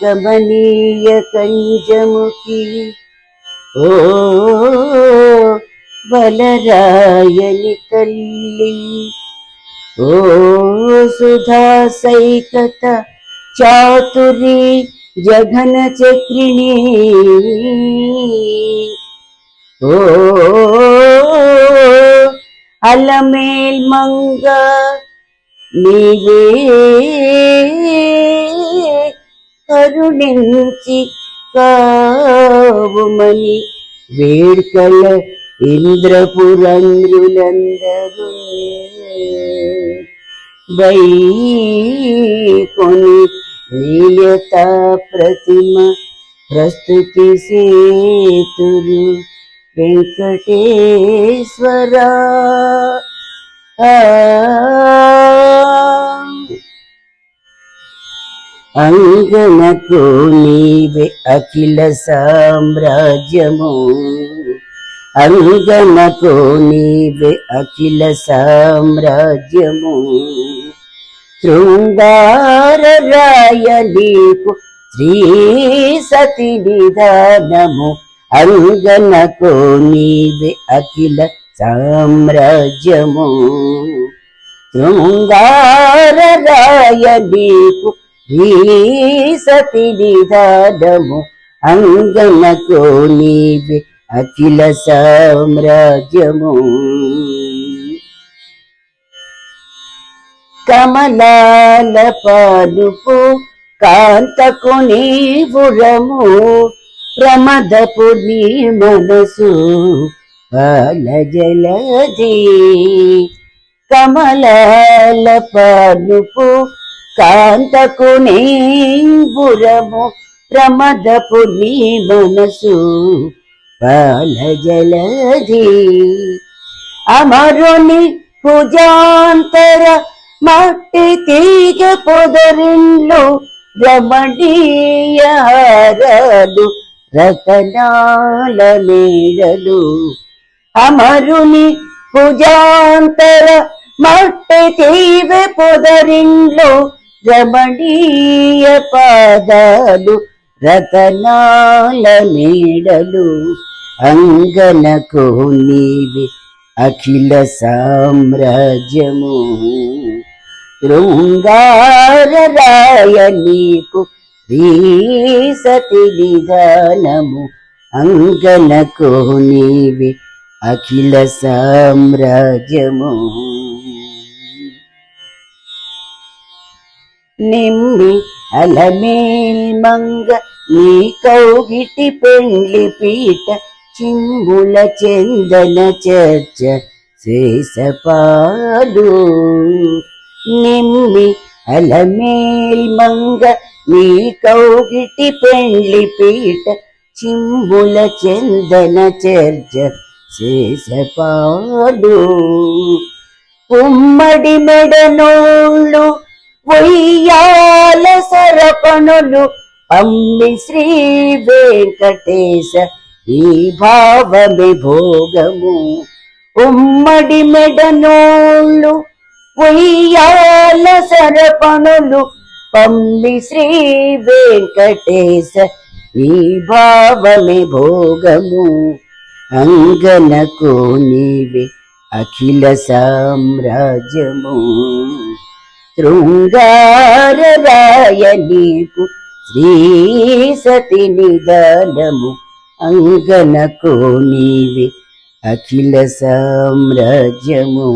కమనీయ కంజముఖి ఓ బలరాయని కల్లి ఓ సుధా సైకత చాతురి జఘన చక్రిణి. ఓ అలమేల్ మంగ నీవే కరుణించి కావుమని వేడుకల ఇంద్రపురంద్రులందరూ వైకొని నీయత ప్రతిమ ప్రస్తుతి సేతురు వెంకటేశ్వర. అంగనకు నీవే అఖిల సామ్రాజ్యము. అంగనకు నీవే అఖిల సామ్రాజ్యము. శృంగార నీకు శ్రీ సతి నిదానము. అంగనకు నీవే అఖిల సామ్రాజ్యము. శృంగార నీకు శ్రీ సతి నిదానము అంగనకు నీవే అఖిల సామ్రాజ్యము. కమలాల పాలుపు కాంతకు నీవురము ప్రమదపు నీ మనసు పాల కమలాల పాలుపు కాంతకు నీవురము ప్రమదపు నీ మనసు పాల జలది అమరుని భుజాంతర మట్టి తీగ పొదరిల్లు రమణీయారాలు రతనాల మేడలు అమరుని భుజాంతర మట్టి తీగ పొదరిల్లు రమణీయ పాదాలు రతనాల నీడలు అంగనకు నీవి అఖిల సామ్రాజ్యము. శృంగారరాయ నీకు సతి నిదానము అంగనకు నీవి అఖిల సామ్రాజ్యము. నిమ్మి అలమేల్ మంగ నీ కౌగిటి పెండ్లి పీట చింబుల చందన చర్చ శేషపాలు. నిమ్మి అలమేల్ మంగ నీ కౌగిటి పెండ్లి పీట చింబుల చందన చర్చ శేషపాలు. ఉమ్మడి మెడనోళ్ళు ఉయ్యాల సరపణులు అమ్మి శ్రీ వెంకటేశ ఈ భావమి భోగము. ఉమ్మడి మెడనోళ్ళు ఉయ్యాల సరపణులు పమ్మి శ్రీ వెంకటేశ ఈ భావమి భోగము. అంగనకు నీవే అఖిల సామ్రాజ్యము. శృంగార రాయ నీకు శ్రీ సతి నిదానము అంగనకు నీవే అఖిల సామ్రాజ్యము.